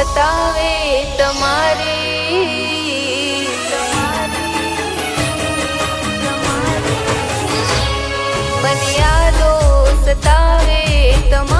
સતાવે તમારે. મને યાદો સતાવે તમારે.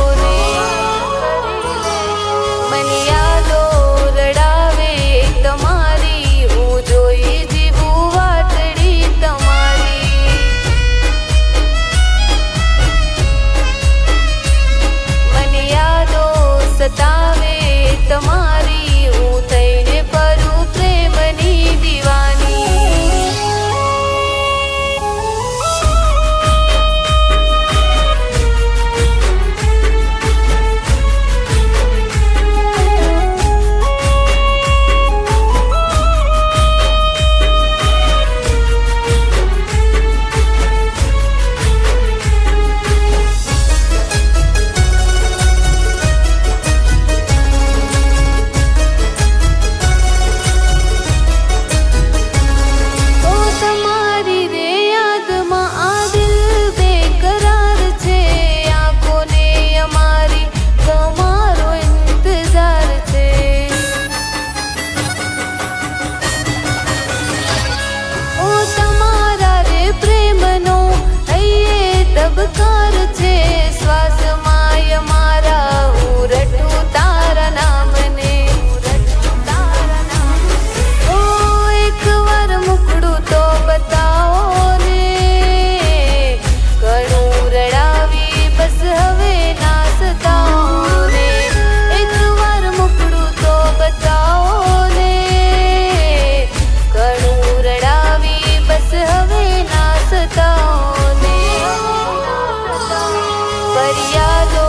sería.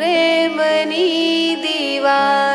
પ્રેમની દીવા